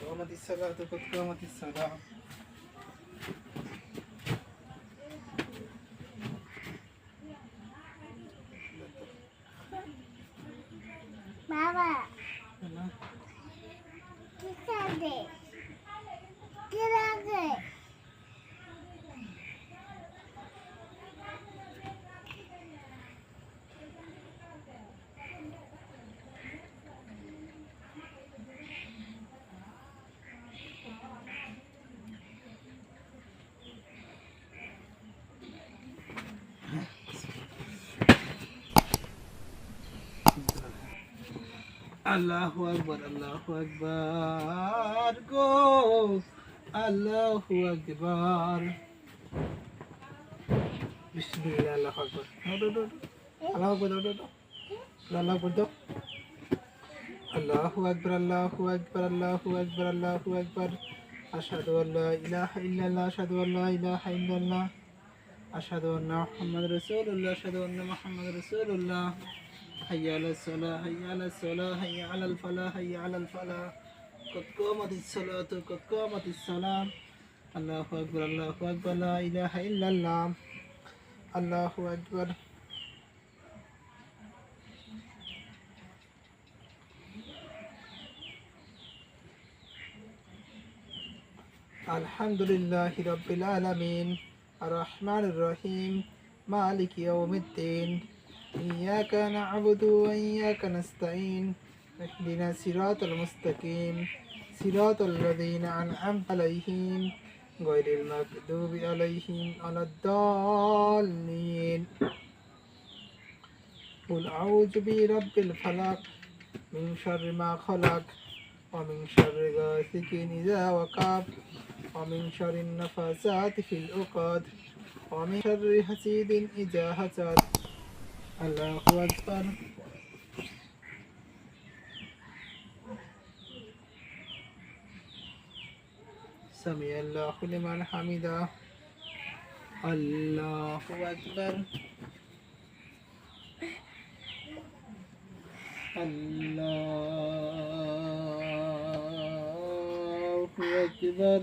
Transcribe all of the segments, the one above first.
قامت الصلاة قد قامت الصلاة আল্লাহু আকবার আল্লাহু আকবার গো আল্লাহু আকবার বিসমিল্লাহ আল্লাহু আকবার দো দো দো আল্লাহু আকবার দো দো দো আল্লাহু আকবার দো আল্লাহু আকবার আল্লাহু আকবার আল্লাহু আকবার আল্লাহু আকবার আশহাদু আল্লা ইলাহা ইল্লাল্লাহ আশহাদু আল্লা ইলাহা ইল্লাল্লাহ আশহাদু আন্না মুহাম্মাদুর রাসূলুল্লাহ আশহাদু আন্না মুহাম্মাদুর রাসূলুল্লাহ حي على الصلاة حي على الصلاة حي على الفلاح حي على الفلاح. قد قامت الصلاة قد قامت الصلاة الله أكبر الله أكبر. لا إله إلا الله. الله أكبر. الحمد لله رب العالمين. الرحمن الرحيم. مالك يوم الدين. إياك نعبد وإياك نستعين اهدنا الصراط المستقيم صراط الذين أنعمت عليهم غير المغضوب عليهم ولا الضالين. قل أعوذ برب الفلق من شر ما خلق ومن شر غاسق إذا وقب ومن شر النفاثات في العقد ومن شر حسيد إذا حسد. الله أكبر. سمع الله لمن حمده. الله أكبر. الله أكبر.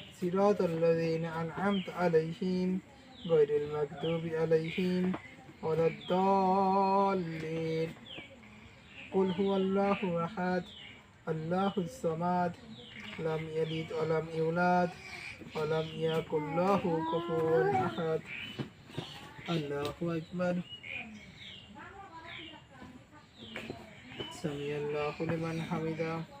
صراط الذين أنعمت عليهم غير المغضوب عليهم ولا الضالين. قل هو الله أحد الله الصمد لم يلد ولم يولد ولم يكن له كفوا أحد. الله أكبر. سمع الله لمن حمده.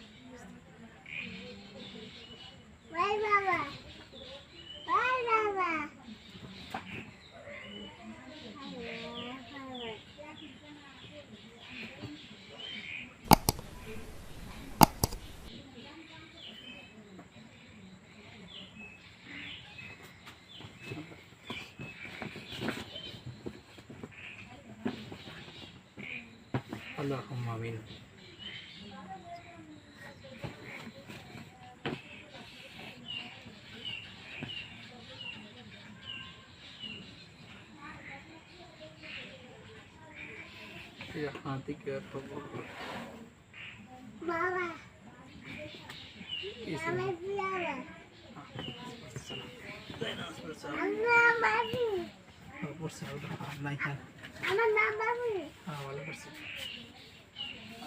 اللهم امين في حياتك يا رب বাবা كيس আমি বাবা السلام আমার নাম বাবু برسل الله يهان